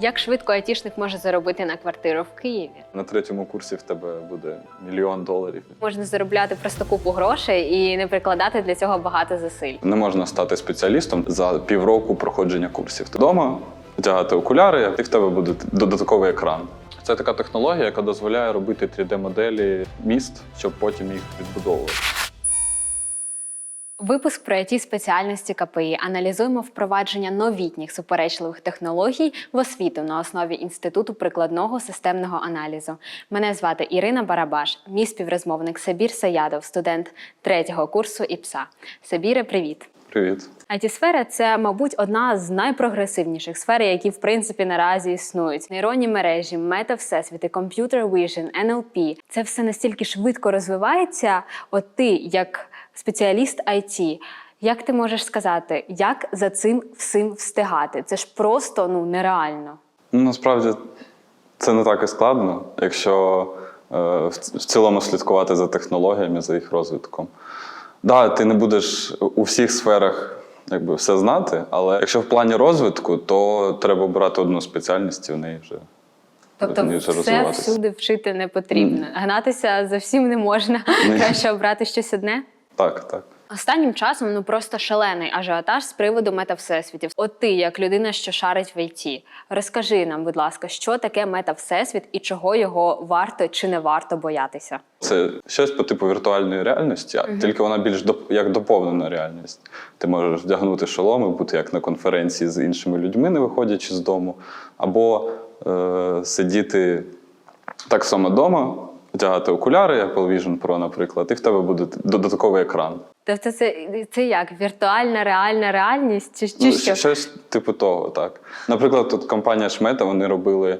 Як швидко айтішник може заробити на квартиру в Києві? На третьому курсі в тебе буде мільйон доларів. Можна заробляти просто купу грошей і не прикладати для цього багато зусиль. Не можна стати спеціалістом за півроку проходження курсів. Ти вдома одягати окуляри, і в тебе буде додатковий екран. Це така технологія, яка дозволяє робити 3D-моделі міст, щоб потім їх відбудовувати. Випуск про it спеціальності КПІ аналізуємо впровадження новітніх суперечливих технологій в освіту на основі інституту прикладного системного аналізу. Мене звати Ірина Барабаш, мій співрозмовник Сабір Саядов, студент третього курсу ІПСА. Сабіре, привіт! Привіт. it сфера це, мабуть, одна з найпрогресивніших сфер, які в принципі наразі існують. Нейронні мережі, мета-всесвіти, комп'ютер vision, NLP – це все настільки швидко розвивається. От ти, як спеціаліст IT, як ти можеш сказати, як за цим всім встигати? Це ж просто ну нереально. Ну, насправді це не так і складно, якщо е, в, в цілому слідкувати за технологіями, за їх розвитком. Да, ти не будеш у всіх сферах якби, все знати, але якщо в плані розвитку, то треба обирати одну спеціальність і в неї вже. Тобто все всюди вчити не потрібно. Гнатися за всім не можна. Краще обрати щось одне. Так, так. Останнім часом ну просто шалений ажіотаж з приводу метавсесвітів. От ти, як людина, що шарить в ІТ, розкажи нам, будь ласка, що таке метавсесвіт і чого його варто чи не варто боятися? Це щось по типу віртуальної реальності, а тільки вона більш доп- як доповнена реальність. Ти можеш вдягнути шолом і бути як на конференції з іншими людьми, не виходячи з дому, або е, сидіти так само вдома, вдягати окуляри, Apple Vision Pro, наприклад, і в тебе буде додатковий екран. Тобто, це, це як віртуальна реальна реальність, чи, чи Ну, що? Щось типу того, так. Наприклад, тут компанія Шмета вони робили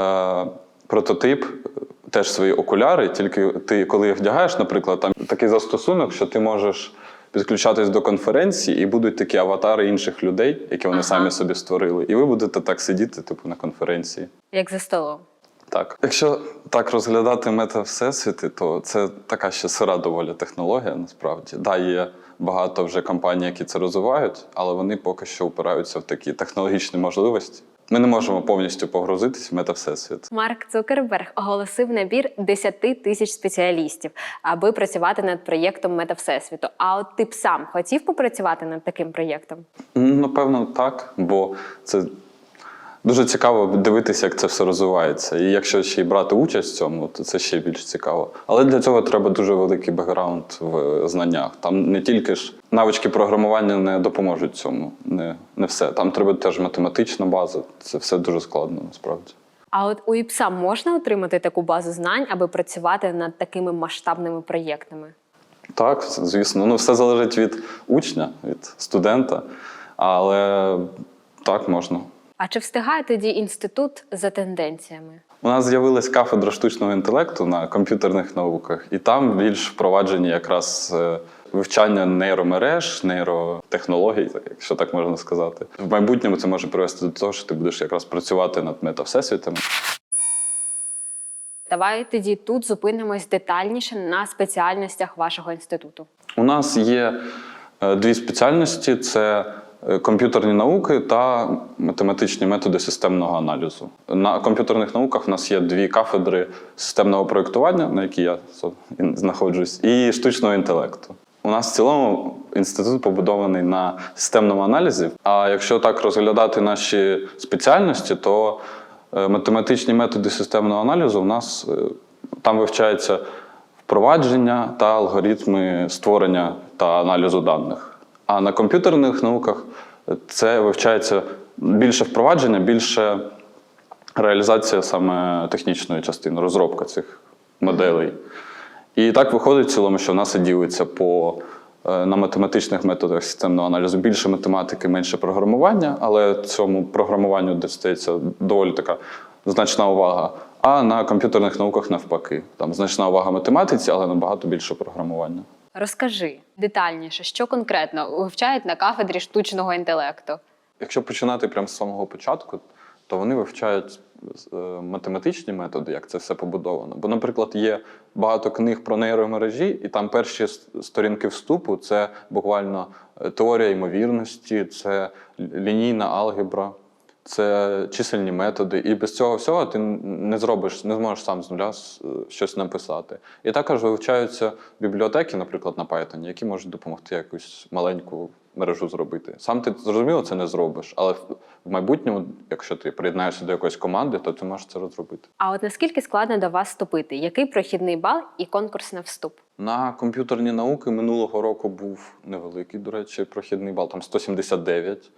е, прототип, е, теж свої окуляри, тільки ти, коли їх вдягаєш, наприклад, там такий застосунок, що ти можеш підключатись до конференції, і будуть такі аватари інших людей, які вони Ага. самі собі створили. І ви будете так сидіти, типу, на конференції. Як за столом. Так. Якщо так розглядати мета всесвіти, то це така ще сира доволі технологія, насправді. Да, є багато вже компаній, які це розвивають, але вони поки що опираються в такі технологічні можливості. Ми не можемо повністю погрузитись в мета всесвіт. Марк Цукерберг оголосив набір 10 тисяч спеціалістів, аби працювати над проєктом метавсесвіту. А от ти б сам хотів попрацювати над таким проєктом? Напевно, так, бо це дуже цікаво дивитися, як це все розвивається. І якщо ще й брати участь в цьому, то це ще більш цікаво. Але для цього треба дуже великий бекграунд в знаннях. Там не тільки ж навички програмування не допоможуть цьому, не, не все. Там треба теж математична база. Це все дуже складно насправді. А от у ІПСА можна отримати таку базу знань, аби працювати над такими масштабними проєктами? Так, звісно, ну все залежить від учня, від студента, але так можна. А чи встигає тоді інститут за тенденціями? У нас з'явилась кафедра штучного інтелекту на комп'ютерних науках, і там більш впроваджені якраз е, вивчання нейромереж, нейротехнологій, якщо так можна сказати. В майбутньому це може привести до того, що ти будеш якраз працювати над метавсесвітами. Давай тоді тут зупинимось детальніше на спеціальностях вашого інституту. У нас є е, дві спеціальності: це комп'ютерні науки та математичні методи системного аналізу. На комп'ютерних науках у нас є дві кафедри системного проєктування, на якій я знаходжусь, і штучного інтелекту. У нас в цілому інститут побудований на системному аналізі. А якщо так розглядати наші спеціальності, то е, математичні методи системного аналізу у нас е, там вивчається впровадження та алгоритми створення та аналізу даних. А на комп'ютерних науках це вивчається більше впровадження, більше реалізація саме технічної частини, розробка цих моделей. І так виходить в цілому, що в нас і ділиться по е, на математичних методах системного аналізу більше математики, менше програмування, але цьому програмуванню достається доволі така значна увага. А на комп'ютерних науках навпаки. Там значна увага математиці, але набагато більше програмування. Розкажи детальніше, що конкретно вивчають на кафедрі штучного інтелекту. Якщо починати прямо з самого початку, то вони вивчають е, математичні методи, як це все побудовано. Бо, наприклад, є багато книг про нейромережі, і там перші сторінки вступу це буквально е, теорія ймовірності, це лінійна алгебра, це чисельні методи. І без цього всього ти не зробиш, не зможеш сам з нуля щось написати. І також вивчаються бібліотеки, наприклад, на Python, які можуть допомогти якусь маленьку мережу зробити. Сам ти зрозуміло це не зробиш, але в в майбутньому, якщо ти приєднаєшся до якоїсь команди, то ти можеш це розробити. А от наскільки складно до вас вступити? Який прохідний бал і конкурс на вступ? На комп'ютерні науки минулого року був невеликий, до речі, прохідний бал, там 179.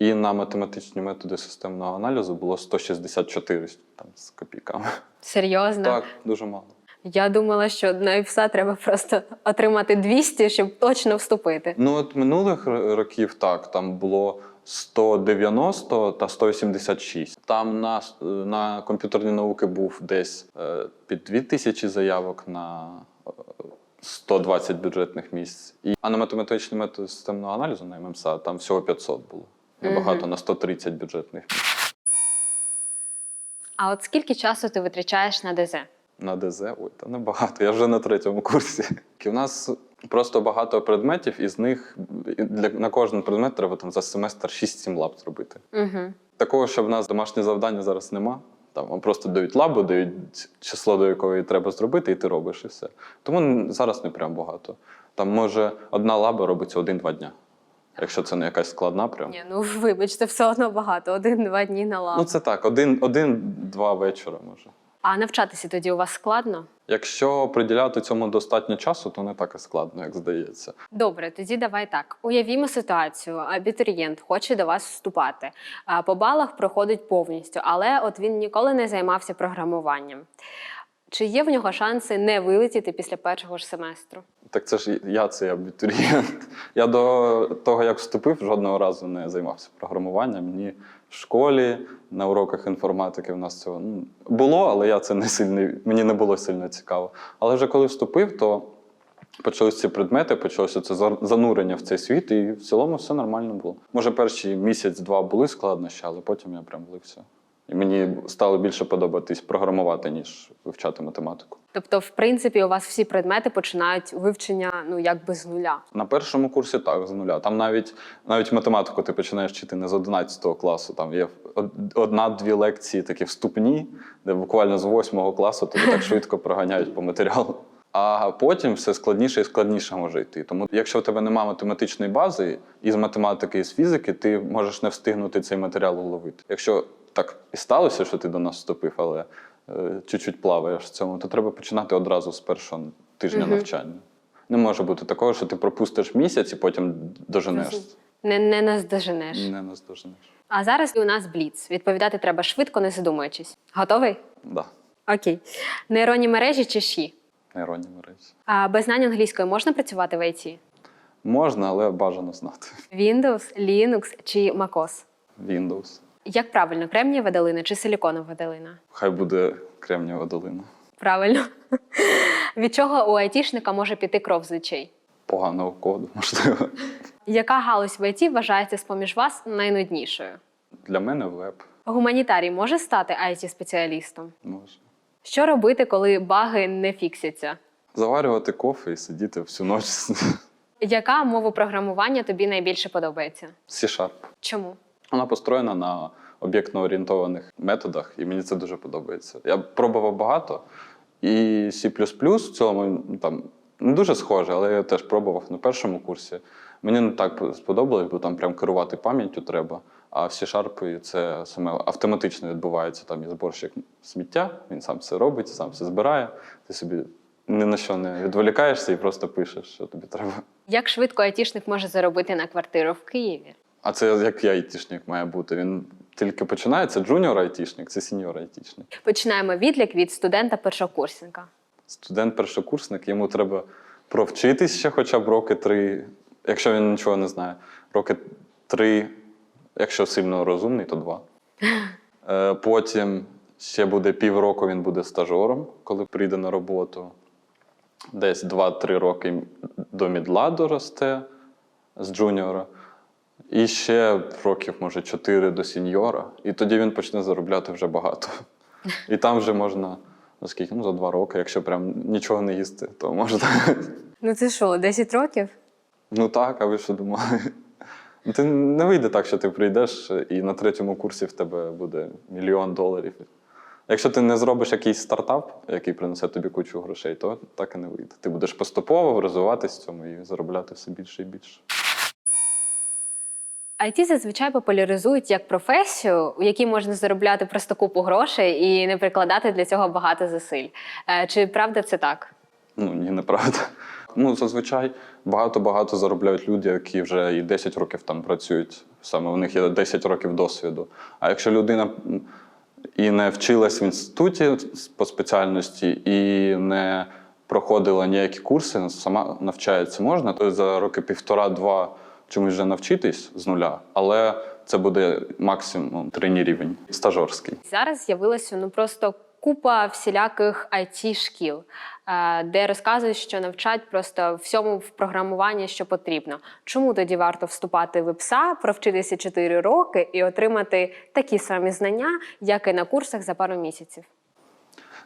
І на математичні методи системного аналізу було 164 там, з копійками. Серйозно? Так, дуже мало. Я думала, що на ІПСА треба просто отримати 200, щоб точно вступити. Ну, от минулих років так, там було 190 та 186. Там на, на комп'ютерні науки був десь е, під 2000 заявок на е, 120 бюджетних місць. І, а на математичні методи системного аналізу на ММСА там всього 500 було. Небагато на 130 бюджетних. А от скільки часу ти витрачаєш на ДЗ? На ДЗ, ой, та небагато. Я вже на третьому курсі. І У нас просто багато предметів, із них для, на кожен предмет треба там за семестр 6-7 лаб зробити. Угу. Такого, що в нас домашнє завдання зараз нема. Там вам просто дають лабу, дають число, до якої треба зробити, і ти робиш і все. Тому зараз не прям багато. Там може одна лаба робиться один-два дня. Якщо це не якась складна, прям. Ні, ну вибачте, все одно багато. Один-два дні на лаву. Ну це так, один- один-два вечора може. А навчатися тоді у вас складно? Якщо приділяти цьому достатньо часу, то не так і складно, як здається. Добре, тоді давай так. Уявімо ситуацію. Абітурієнт хоче до вас вступати. По балах проходить повністю, але от він ніколи не займався програмуванням. Чи є в нього шанси не вилетіти після першого ж семестру? Так це ж я цей абітурієнт. Я до того, як вступив, жодного разу не займався програмуванням ні в школі, на уроках інформатики. В нас цього ну, було, але я це не сильно, мені не було сильно цікаво. Але вже коли вступив, то почалися ці предмети, почалося це занурення в цей світ, і в цілому все нормально було. Може, перші місяць-два були складнощі, але потім я прям влився. І мені стало більше подобатись програмувати, ніж вивчати математику. Тобто, в принципі, у вас всі предмети починають вивчення ну якби з нуля. На першому курсі так, з нуля. Там навіть навіть математику ти починаєш вчити не з 11 класу. Там є одна-дві лекції такі вступні, де буквально з 8 класу тобі так швидко проганяють по матеріалу. А потім все складніше і складніше може йти. Тому, якщо в тебе немає математичної бази із математики і з фізики, ти можеш не встигнути цей матеріал уловити. Якщо так і сталося, що ти до нас вступив, але е, чуть-чуть плаваєш в цьому, то треба починати одразу з першого тижня Мгм. навчання. Не може бути такого, що ти пропустиш місяць і потім доженеш. Не, не наздоженеш. Не наздоженеш. А зараз у нас бліц. Відповідати треба швидко, не задумуючись. Готовий? Да, Окей. Нейронні мережі чи ШІ? нейронні мережі. А без знань англійської можна працювати в IT? Можна, але бажано знати. Windows, Linux чи MacOS? Windows. Як правильно, кремнієва долина чи силіконова долина? Хай буде кремнієва долина. Правильно. Від чого у айтішника може піти кров з очей? Поганого коду, можливо. Яка галузь в ІТ вважається з-поміж вас найнуднішою? Для мене веб Гуманітарій може стати it спеціалістом може. Що робити, коли баги не фіксяться? Заварювати кофе і сидіти всю ніч. Яка мова програмування тобі найбільше подобається? C-Sharp. Чому? Вона построєна на об'єктно орієнтованих методах, і мені це дуже подобається. Я пробував багато, і C в цілому ну, там не дуже схоже, але я теж пробував на першому курсі. Мені не так сподобалось, бо там прям керувати пам'яттю треба. А в C-Sharp це саме автоматично відбувається. Там є зборщик сміття, він сам все робить, сам все збирає. Ти собі ні на що не відволікаєшся і просто пишеш, що тобі треба. Як швидко айтішник може заробити на квартиру в Києві? А це як я айтішник має бути. Він тільки починає, це джуніор айтішник, це сіньор айтішник. Починаємо відлік від студента першокурсника. Студент-першокурсник, йому треба провчитись ще хоча б роки три, якщо він нічого не знає. Роки три, якщо сильно розумний, то два. Е, Потім ще буде півроку він буде стажером, коли прийде на роботу. Десь 2-3 роки до мідла доросте з джуніора. І ще років, може, 4 до сіньора. І тоді він почне заробляти вже багато. І там вже можна, ну скільки, ну за 2 роки, якщо прям нічого не їсти, то можна. Ну це що, 10 років? Ну так, а ви що думали? Ти не вийде так, що ти прийдеш і на третьому курсі в тебе буде мільйон доларів. Якщо ти не зробиш якийсь стартап, який принесе тобі кучу грошей, то так і не вийде. Ти будеш поступово розвиватись в цьому і заробляти все більше і більше. IT зазвичай популяризують як професію, у якій можна заробляти просто купу грошей і не прикладати для цього багато зусиль. Е, Чи правда це так? Ну, ні, неправда. Ну, зазвичай багато-багато заробляють люди, які вже і 10 років там працюють. Саме у них є 10 років досвіду. А якщо людина і не вчилась в інституті по спеціальності, і не проходила ніякі курси, сама навчається можна, то за роки півтора-два чомусь вже навчитись з нуля, але це буде максимум треній рівень, стажерський. Зараз з'явилася ну просто купа всіляких it шкіл, е, де розказують, що навчать просто всьому в програмуванні, що потрібно. Чому тоді варто вступати в ІПСА, провчитися 4 роки і отримати такі самі знання, як і на курсах за пару місяців?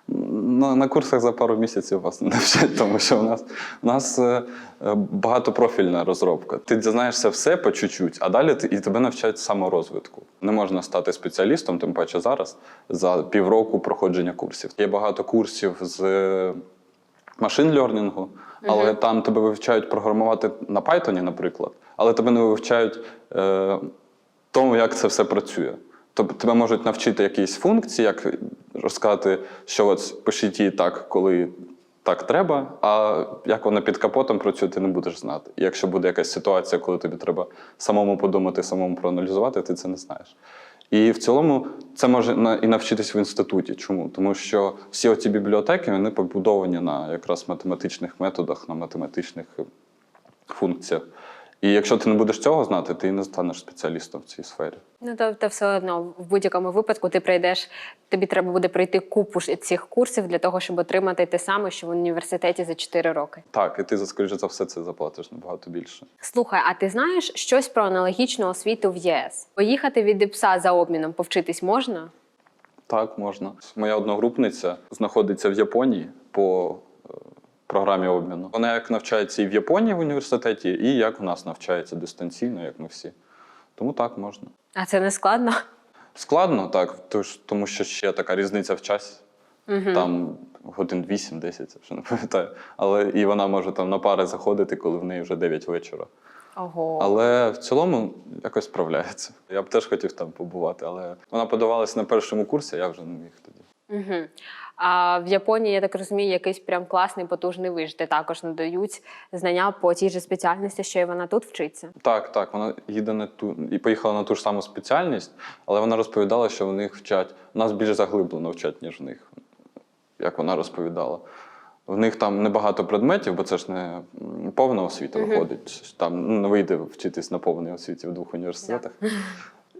На, на курсах за пару місяців вас не навчать, тому що у нас, у нас е, е, багатопрофільна розробка. Ти дізнаєшся все по чуть-чуть, а далі ти, і тебе навчають саморозвитку. Не можна стати спеціалістом, тим паче зараз, за півроку проходження курсів. Є багато курсів з машин лернінгу, але там тебе вивчають програмувати на Python, наприклад, але тебе не вивчають е, тому, як це все працює. Тобто тебе можуть навчити якісь функції, як розказати, що от пишіть її так, коли так треба, а як вона під капотом працює, ти не будеш знати. І якщо буде якась ситуація, коли тобі треба самому подумати, самому проаналізувати, ти це не знаєш. І в цілому це може і навчитись в інституті. Чому? Тому що всі оці бібліотеки вони побудовані на якраз математичних методах, на математичних е, функціях. І якщо ти не будеш цього знати, ти не станеш спеціалістом в цій сфері. Ну тобто, все одно в будь-якому випадку ти прийдеш, тобі треба буде пройти купу цих курсів для того, щоб отримати те саме, що в університеті за 4 роки. Так, і ти, скоріше за все, це заплатиш набагато більше. Слухай, а ти знаєш щось про аналогічну освіту в ЄС? Поїхати від ІПСА за обміном повчитись можна? Так, можна. Моя одногрупниця знаходиться в Японії по програмі обміну. Вона як навчається і в Японії в університеті, і як у нас навчається дистанційно, як ми всі. Тому так можна. А це не складно? Складно, так, тому що ще така різниця в часі. Там годин 8-10, я вже не пам'ятаю. Але і вона може там на пари заходити, коли в неї вже 9 вечора. Ого. Але в цілому якось справляється. Я б теж хотів там побувати, але вона подавалася на першому курсі, а я вже не міг тоді. Угу. А в Японії, я так розумію, якийсь прям класний потужний виш, де також надають знання по тій же спеціальності, що і вона тут вчиться. Так, так, вона їде на ту і поїхала на ту ж саму спеціальність, але вона розповідала, що в них вчать. У нас більш заглиблено вчать, ніж в них, як вона розповідала. В них там небагато предметів, бо це ж не повна освіта виходить. Там ну, не вийде вчитись на повній освіті в двох університетах.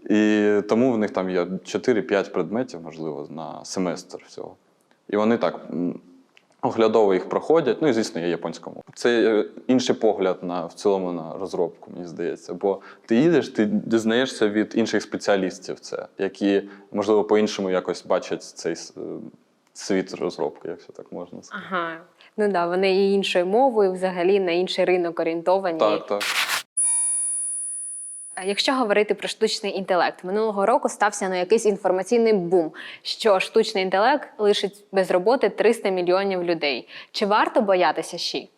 І тому в них там є 4-5 предметів, можливо, на семестр всього. І вони так оглядово їх проходять. Ну і звісно, є японська мова. Це е, інший погляд на в цілому на розробку, мені здається. Бо ти їдеш, ти дізнаєшся від інших спеціалістів це, які, можливо, по-іншому якось бачать цей е, світ розробки, якщо так можна сказати. Ага. Ну да, вони і іншою мовою, взагалі на інший ринок орієнтовані. Так, так. Якщо говорити про штучний інтелект, минулого року стався на якийсь інформаційний бум, що штучний інтелект лишить без роботи 300 мільйонів людей. Чи варто боятися щі?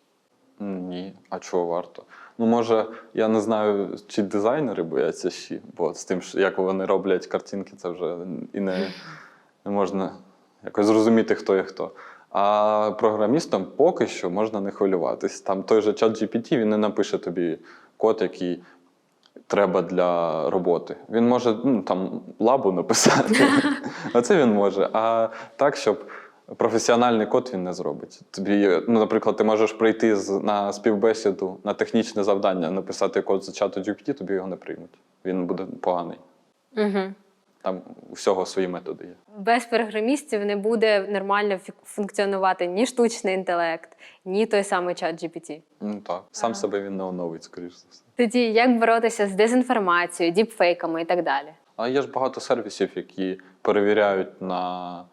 Ні, а чого варто? Ну, може, я не знаю, чи дизайнери бояться ще, бо з тим, як вони роблять картинки, це вже і не, не можна якось зрозуміти, хто є хто. А програмістам поки що можна не хвилюватись. Там той же чат GPT, він не напише тобі код, який треба для роботи. Він може ну, там лабу написати. Оце він може. А так, щоб професіональний код він не зробить. Тобі, ну, наприклад, ти можеш прийти на співбесіду на технічне завдання, написати код з чату GPT, тобі його не приймуть. Він буде поганий. Угу. Там у всього свої методи є. Без програмістів не буде нормально функціонувати ні штучний інтелект, ні той самий чат GPT. Ну так, сам себе він не оновить, скоріш за все. Тоді як боротися з дезінформацією, діпфейками і так далі? А є ж багато сервісів, які перевіряють на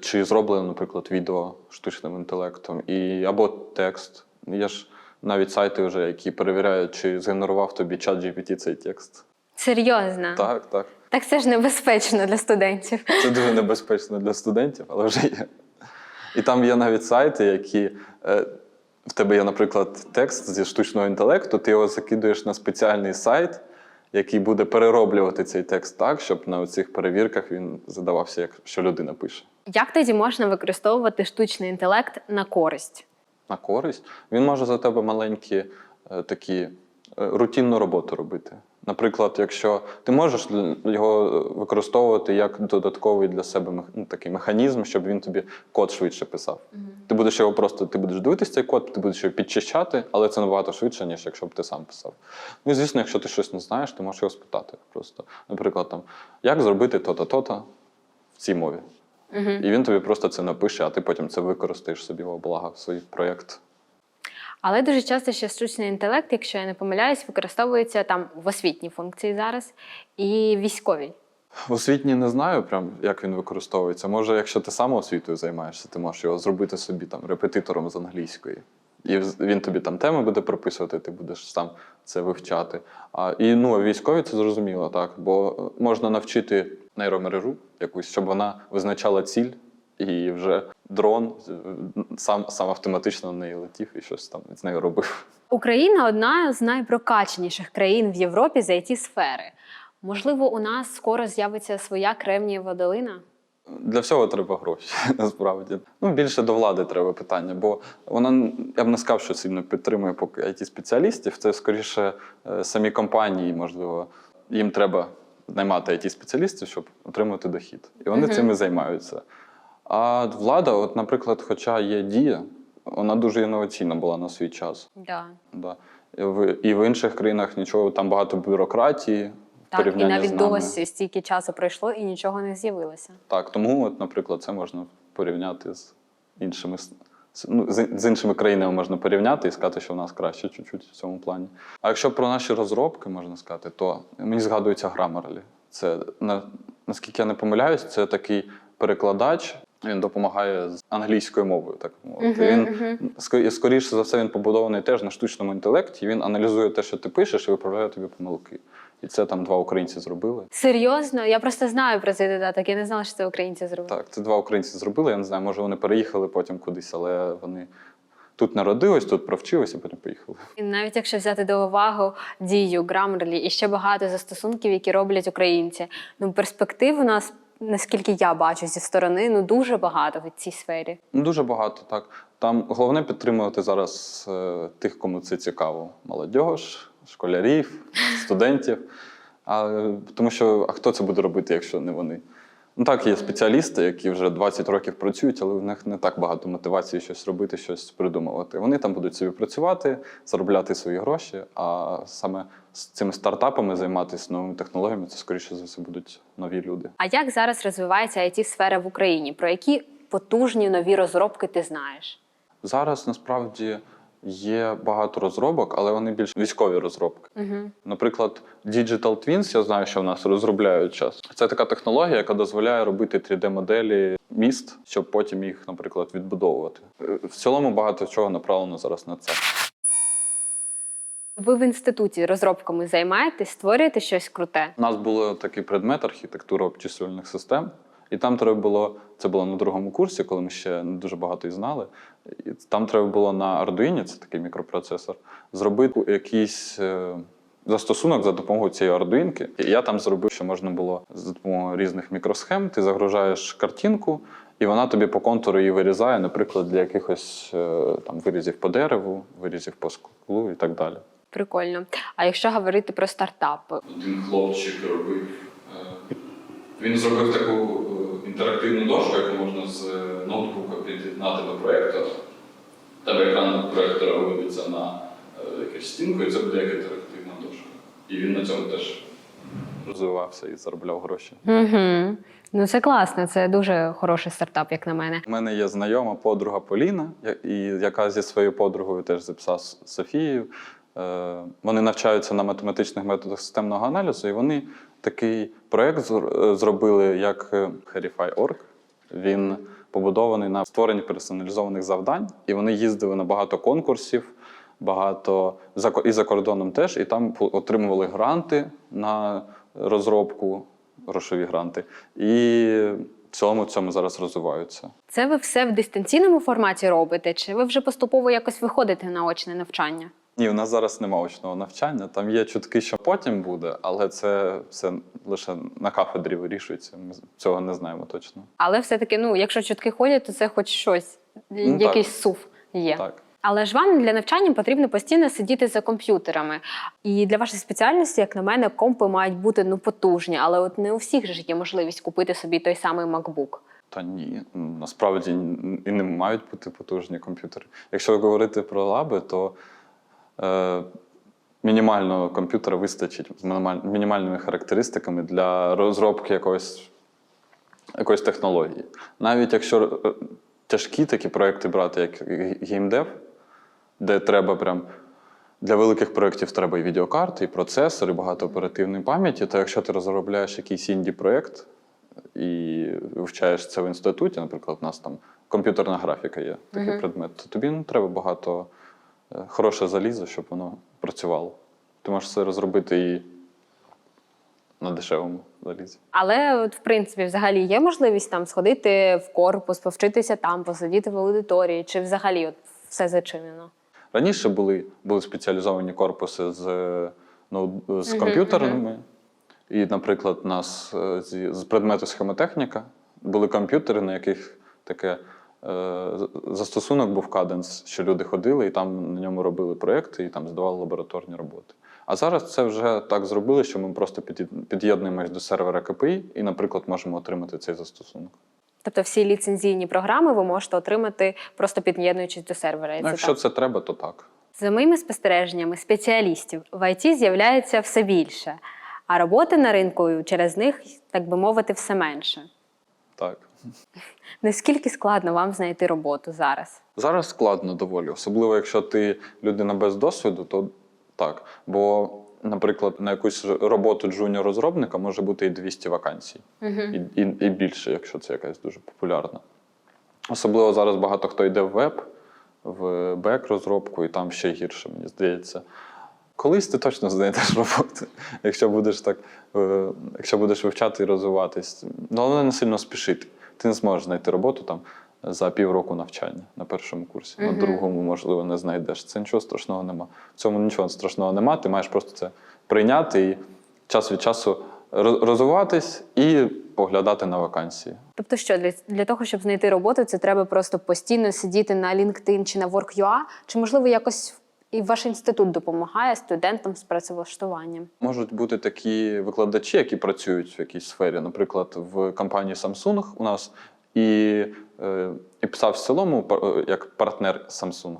чи зроблено, наприклад, відео штучним інтелектом, і або текст. Є ж навіть сайти, вже, які перевіряють, чи згенерував тобі чат GPT цей текст. Серйозно? Так, так. Так це ж небезпечно для студентів. Це дуже небезпечно для студентів, але вже є. І там є навіть сайти, які е, в тебе є, наприклад, текст зі штучного інтелекту, ти його закидуєш на спеціальний сайт, який буде перероблювати цей текст так, щоб на цих перевірках він задавався, як що людина пише. Як тоді можна використовувати штучний інтелект на користь? На користь. Він може за тебе маленькі е, такі е, рутинну роботу робити. Наприклад, якщо ти можеш його використовувати як додатковий для себе ну, такий механізм, щоб він тобі код швидше писав. Ти будеш його просто ти будеш дивитися цей код, ти будеш його підчищати, але це набагато швидше, ніж якщо б ти сам писав. Ну і звісно, якщо ти щось не знаєш, ти можеш його спитати. Просто, наприклад, там, як зробити то-то, то-то в цій мові. І він тобі просто це напише, а ти потім це використаєш собі во благо в свій проєкт. Але дуже часто ще штучний інтелект, якщо я не помиляюсь, використовується там в освітній функції зараз і військовій. В освітній не знаю, прям як він використовується. Може, якщо ти сам освітою займаєшся, ти можеш його зробити собі там репетитором з англійської. І він тобі там теми буде прописувати, ти будеш сам це вивчати. А, і ну, військові це зрозуміло, так. Бо е, можна навчити нейромережу якусь, щоб вона визначала ціль, і вже дрон е, сам, сам автоматично на неї летів і щось там з нею робив. Україна одна з найпрокаченіших країн в Європі з it сфери. Можливо, у нас скоро з'явиться своя кремнієва долина? Для всього треба гроші, насправді. Ну, більше до влади треба питання, бо вона, я б не сказав, що сильно підтримує поки it спеціалістів Це скоріше е, самі компанії, можливо, їм треба наймати it спеціалістів щоб отримати дохід. І вони цим і займаються. А влада, от, наприклад, хоча є дія, вона дуже інноваційна була на свій час. Да. Да. І в, і в інших країнах нічого, там багато бюрократії. Так, і навіть досі стільки часу пройшло і нічого не з'явилося. Так, тому, от, наприклад, це можна порівняти з іншими ну, з, іншими країнами можна порівняти і сказати, що в нас краще чуть-чуть в цьому плані. А якщо про наші розробки можна сказати, то мені згадується Grammarly. Це на, наскільки я не помиляюсь, це такий перекладач. Він допомагає з англійською мовою, так мовити. Він ско- скоріше за все він побудований теж на штучному інтелекті. Він аналізує те, що ти пишеш, і виправляє тобі помилки. І це там два українці зробили. Серйозно, я просто знаю про цей додаток. Я не знала, що це українці зробили. Так, це два українці зробили. Я не знаю, може вони переїхали потім кудись, але вони тут народились, тут провчились, а потім поїхали. І навіть якщо взяти до уваги дію, Grammarly і ще багато застосунків, які роблять українці, ну перспектив у нас, наскільки я бачу зі сторони, ну дуже багато в цій сфері. Ну, дуже багато так. Там головне підтримувати зараз е, тих, кому це цікаво: молодіж, школярів, студентів. А, тому що а хто це буде робити, якщо не вони? Ну так, є спеціалісти, які вже 20 років працюють, але в них не так багато мотивації щось робити, щось придумувати. Вони там будуть собі працювати, заробляти свої гроші. А саме з цими стартапами займатися новими технологіями, це скоріше за все будуть нові люди. А як зараз розвивається it сфера в Україні? Про які потужні нові розробки ти знаєш? Зараз насправді є багато розробок, але вони більш військові розробки. Угу. Наприклад, Digital Twins, я знаю, що в нас розробляють час. Це така технологія, яка дозволяє робити 3D-моделі міст, щоб потім їх, наприклад, відбудовувати. Е, В цілому багато чого направлено зараз на це. Ви в інституті розробками займаєтесь, створюєте щось круте? У нас був такий предмет архітектура обчислювальних систем, і там треба було, це було на другому курсі, коли ми ще не дуже багато і знали. І там треба було на Arduino, це такий мікропроцесор, зробити якийсь е, застосунок за допомогою цієї Arduino. І я там зробив, що можна було за допомогою різних мікросхем. Ти загружаєш картинку, і вона тобі по контуру її вирізає, наприклад, для якихось е, там вирізів по дереву, вирізів по склу і так далі. Прикольно. А якщо говорити про стартапи, Один хлопчик робив. е, Він зробив таку е, інтерактивну дошку, яку можна з е, ноутбука під'єднати до проєктора. Тебе екран проєктора виведеться на якусь стінку, і це буде як інтерактивна дошка. І він на цьому теж розвивався і заробляв гроші. Угу. Ну це класно, це дуже хороший стартап, як на мене. У мене є знайома подруга Поліна, і яка зі своєю подругою теж записала з Софією. Е, Вони навчаються на математичних методах системного аналізу, і вони такий проєкт е, зробили як е, Verify.org. Він побудований на створенні персоналізованих завдань, і вони їздили на багато конкурсів, багато і за кордоном теж, і там отримували гранти на розробку, грошові гранти. І цьому цьому зараз розвиваються. Це ви все в дистанційному форматі робите, чи ви вже поступово якось виходите на очне навчання? Ні, у нас зараз немає очного навчання. Там є чутки, що потім буде, але це все лише на кафедрі вирішується. Ми цього не знаємо точно. Але все-таки, ну, якщо чутки ходять, то це хоч щось, Ну, якийсь так. сув є. Так. Але ж вам для навчання потрібно постійно сидіти за комп'ютерами. І для вашої спеціальності, як на мене, компи мають бути ну потужні, але от не у всіх ж є можливість купити собі той самий MacBook. Та ні, насправді і не мають бути потужні комп'ютери. Якщо говорити про лаби, то мінімального комп'ютера вистачить з мінімальними характеристиками для розробки якоїсь, якоїсь технології. Навіть якщо е, тяжкі такі проекти брати, як геймдев, де треба прям. Для великих проєктів треба і відеокарти, і процесор, і багато оперативної пам'яті. То якщо ти розробляєш якийсь інді-проєкт і вивчаєш це в інституті, наприклад, у нас там комп'ютерна графіка є такий предмет, то тобі не треба багато е, хороше залізо, щоб воно працювало. Ти можеш це розробити і на дешевому залізі. Але, от, в принципі, взагалі є можливість там сходити в корпус, повчитися там, посидіти в аудиторії, чи взагалі от все зачинено? Раніше були, були спеціалізовані корпуси з, е, ноут- з комп'ютерами. І, наприклад, у нас е, з предмету схемотехніка були комп'ютери, на яких таке е, застосунок був каденс, що люди ходили і там на ньому робили проєкти і там здавали лабораторні роботи. А зараз це вже так зробили, що ми просто під'єднуємось до сервера КПІ і, наприклад, можемо отримати цей застосунок. Тобто всі ліцензійні програми ви можете отримати просто під'єднуючись до сервера. Ну, якщо так? це треба, то так. За моїми спостереженнями, спеціалістів в ІТ з'являється все більше, а роботи на ринку через них, так би мовити, все менше. Так. Наскільки складно вам знайти роботу зараз? Зараз складно доволі, особливо якщо ти людина без досвіду, то так. Бо, наприклад, на якусь роботу джуніор-розробника може бути і 200 вакансій, і, і, і більше, якщо це якась дуже популярна. Особливо зараз багато хто йде в веб, в бек-розробку, і там ще гірше, мені здається. Колись ти точно знайдеш роботу, якщо будеш так, е, якщо будеш вивчати і розвиватись. Ну, але не сильно спішити. Ти не зможеш знайти роботу там за півроку навчання на першому курсі. На другому, можливо, не знайдеш. Це нічого страшного нема. В цьому нічого страшного нема. Ти маєш просто це прийняти і час від часу роз- розвиватись і поглядати на вакансії. Тобто, що для, для того, щоб знайти роботу, це треба просто постійно сидіти на LinkedIn чи на Work.ua? Чи можливо якось і ваш інститут допомагає студентам з працевлаштуванням? Можуть бути такі викладачі, які працюють в якійсь сфері. Наприклад, в компанії Samsung у нас і, е, і писав в цілому е, як партнер Samsung.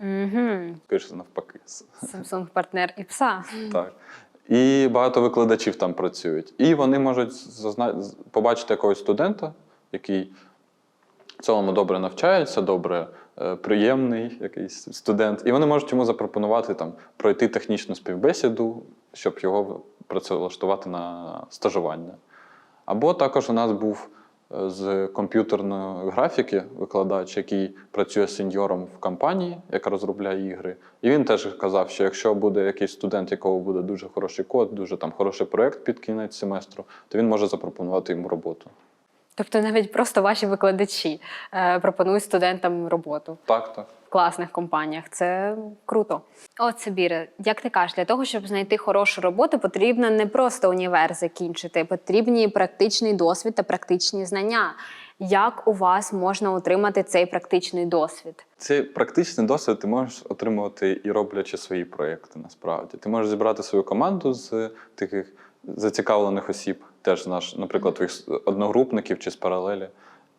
Угу. Скоріше навпаки. Samsung партнер і пса. Так. І багато викладачів там працюють. І вони можуть зазна... побачити якогось студента, який цілому добре навчається, добре е, приємний якийсь студент. І вони можуть йому запропонувати там, пройти технічну співбесіду, щоб його працевлаштувати на стажування. Або також у нас був е, з комп'ютерної графіки викладач, який працює сеньором в компанії, яка розробляє ігри. І він теж казав, що якщо буде якийсь студент, якого буде дуже хороший код, дуже там хороший проєкт під кінець семестру, то він може запропонувати йому роботу. Тобто навіть просто ваші викладачі е, пропонують студентам роботу Так, так. в класних компаніях. Це круто. От Сабіре, як ти кажеш, для того, щоб знайти хорошу роботу, потрібно не просто універ закінчити, потрібні практичний досвід та практичні знання. Як у вас можна отримати цей практичний досвід? Цей практичний досвід ти можеш отримувати і роблячи свої проєкти. Насправді ти можеш зібрати свою команду з таких зацікавлених осіб, теж наш, наприклад, твоїх одногрупників чи з паралелі,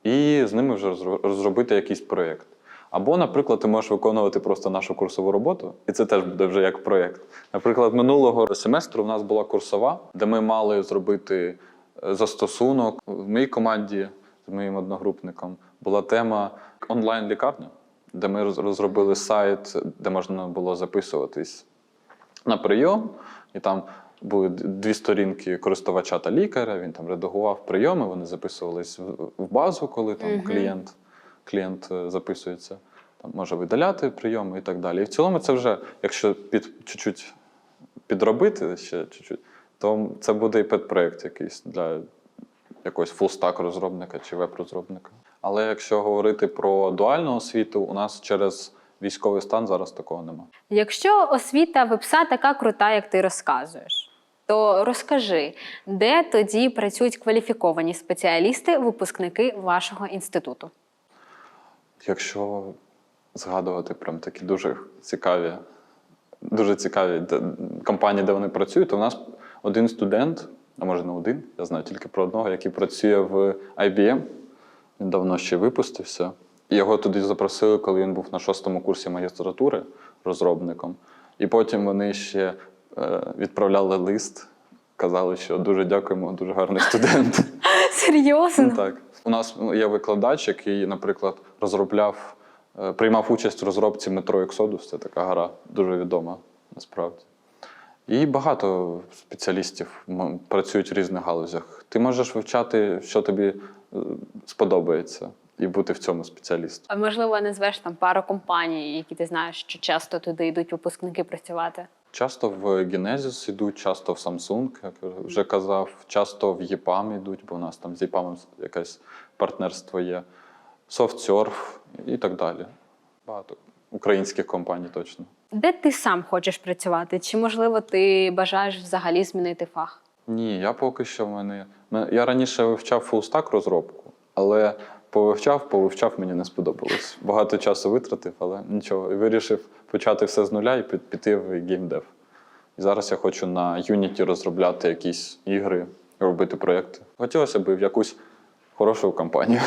і з ними вже розробити якийсь проєкт. Або, наприклад, ти можеш виконувати просто нашу курсову роботу, і це теж буде вже як проєкт. Наприклад, минулого семестру в нас була курсова, де ми мали зробити е, застосунок в моїй команді з моїм одногрупником була тема онлайн-лікарня, де ми розробили сайт, де можна було записуватись на прийом, і там були дві сторінки користувача та лікаря. Він там редагував прийоми, вони записувались в базу, коли там клієнт, клієнт е, записується. там, може видаляти прийоми і так далі. І в цілому це вже, якщо під чуть-чуть підробити ще чуть-чуть, то це буде і педпроєкт якийсь для якогось фулстак розробника чи веб-розробника. Але якщо говорити про дуальну освіту, у нас через військовий стан зараз такого немає. Якщо освіта вебса така крута, як ти розказуєш, то розкажи, де тоді працюють кваліфіковані спеціалісти, випускники вашого інституту? Якщо згадувати прям такі дуже цікаві, дуже цікаві компанії, де вони працюють, то у нас один студент, а може не один, я знаю тільки про одного, який працює в IBM. Він давно ще випустився. Його туди запросили, коли він був на шостому курсі магістратури розробником. І потім вони ще відправляли лист, казали, що дуже дякуємо, дуже гарний студент. Серйозно? Так. У нас є викладач, який, наприклад, розробляв, е, приймав участь в розробці метро Exodus. Це така гра дуже відома насправді. І багато спеціалістів працюють в різних галузях. Ти можеш вивчати, що тобі е, сподобається, і бути в цьому спеціалістом. А можливо, назвеш там пару компаній, які ти знаєш, що часто туди йдуть випускники працювати. Часто в Genesis йдуть, часто в Samsung, як я вже казав, часто в EPAM йдуть, бо у нас там з EPAM якесь партнерство є, SoftSurf і так далі. Багато українських компаній точно. Де ти сам хочеш працювати? Чи можливо ти бажаєш взагалі змінити фах? Ні, я поки що в мене- Я раніше вивчав фулстак розробку, але повивчав, повивчав, мені не сподобалось. Багато часу витратив, але нічого. І вирішив почати все з нуля і піти в геймдев. І зараз я хочу на Unity розробляти якісь ігри, робити проєкти. Хотілося б в якусь хорошу компанію.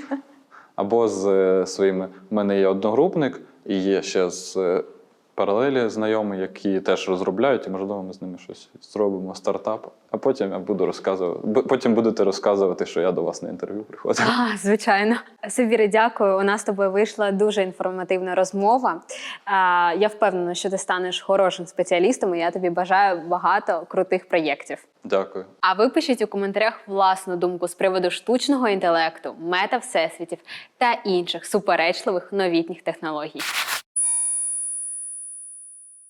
Або з е, своїми. У мене є одногрупник, і є ще з е, паралелі знайомі, які теж розробляють, і можливо ми з ними щось зробимо, стартап. А потім я буду розказувати. Потім будете розказувати, що я до вас на інтерв'ю приходив. А, звичайно. Сибіри, дякую. У нас з тобою вийшла дуже інформативна розмова. Я впевнена, що ти станеш хорошим спеціалістом, і я тобі бажаю багато крутих проєктів. Дякую. А ви пишіть у коментарях власну думку з приводу штучного інтелекту, мета всесвітів та інших суперечливих новітніх технологій.